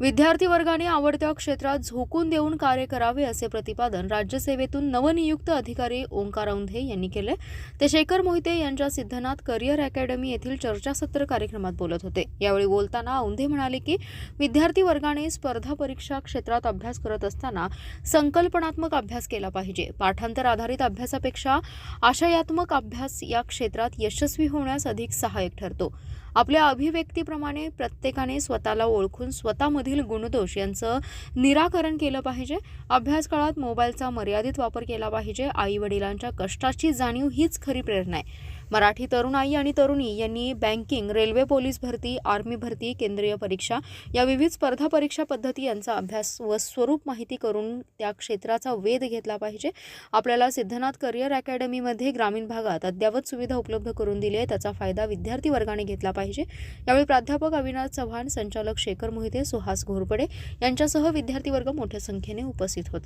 विद्यार्थी वर्गाने आवडत्या क्षेत्रात झोकून देऊन कार्य करावे असे प्रतिपादन राज्यसेवेतून नवनियुक्त अधिकारी ओंकार औंधे यांनी केले. ते शेखर मोहिते यांच्या सिद्धनाथ करिअर अकॅडमी येथील चर्चासत्र कार्यक्रमात बोलत होते. यावेळी बोलताना औंधे म्हणाले की विद्यार्थी वर्गाने स्पर्धा परीक्षा क्षेत्रात अभ्यास करत असताना संकल्पनात्मक अभ्यास केला पाहिजे. पाठांतर आधारित अभ्यासापेक्षा आशयात्मक अभ्यास या क्षेत्रात यशस्वी होण्यास अधिक सहाय्यक ठरतो. आपल्या अभिव्यक्तीप्रमाणे प्रत्येकाने स्वतःला ओळखून स्वतःमधील गुणदोष यांचं निराकरण केलं पाहिजे. अभ्यास काळात मोबाईलचा मर्यादित वापर केला पाहिजे. आई वडिलांच्या कष्टाची जाणीव हीच खरी प्रेरणा आहे. मराठी तरुणाई आणि तरुणी यांनी बँकिंग रेल्वे पोलीस भरती आर्मी भरती केंद्रीय परीक्षा या विविध स्पर्धा परीक्षा पद्धती यांचा अभ्यास व स्वरूप माहिती करून त्या क्षेत्राचा वेध घेतला पाहिजे. आपल्याला सिद्धनाथ करिअर अकॅडमीमध्ये ग्रामीण भागात अद्ययावत सुविधा उपलब्ध करून दिली आहे. त्याचा फायदा विद्यार्थी वर्गाने घेतला पाहिजे. यावेळी प्राध्यापक अविनाश चव्हाण संचालक शेखर मोहिते सुहास घोरपडे यांच्यासह विद्यार्थी वर्ग मोठ्या संख्येने उपस्थित होता.